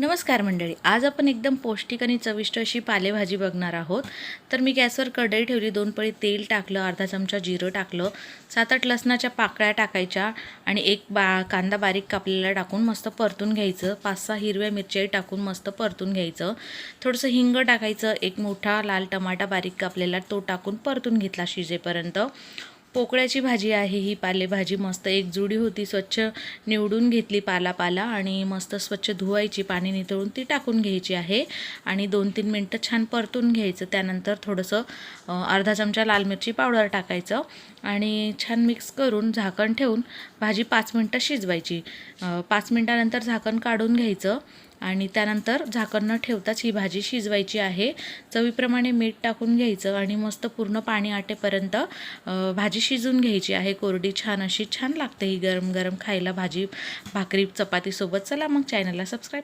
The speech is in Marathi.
नमस्कार मंडळी. आज आपण एकदम पौष्टिक आणि चविष्ट अशी पालेभाजी बघणार आहोत. तर मी गॅसवर कढई ठेवली दोन पळी तेल टाकलं अर्धा चमचा जिरं टाकलं सात आठ लसणाच्या पाकळ्या टाकायच्या आणि एक बा कांदा बारीक कापलेला टाकून मस्त परतून घ्यायचं. पाच सहा हिरव्या मिरच्याही टाकून मस्त परतून घ्यायचं. थोडंसं हिंग टाकायचं एक मोठा लाल टमाटा बारीक कापलेला तो टाकून परतून घेतला शिजेपर्यंत. पोकळ्याची भाजी आहे ही पालेभाजी. मस्त एक जुडी होती स्वच्छ निवडून घेतली पालापाला आणि मस्त स्वच्छ धुवायची पाणी नितळून ती टाकून घ्यायची आहे. आणि दोन तीन मिनटं छान परतून घ्यायचं. त्यानंतर थोडंसं अर्धा चमचा लाल मिरची पावडर टाकायचं आणि छान मिक्स करून झाकण ठेवून भाजी पाच मिनटं शिजवायची. पाच मिनटानंतर झाकण काढून घ्यायचं. आणि त्यानंतर झाकण न ठेवताच ही भाजी शिजवायची आहे. चवीप्रमाणे मीठ टाकून घ्यायचं आणि मस्त पूर्ण पाणी आटेपर्यंत भाजी शिजून घ्यायची आहे. कोरडी छान अशी छान लागते ही गरम गरम खायला भाजी भाकरी चपातीसोबत. चला मग चॅनलला सबस्क्राईब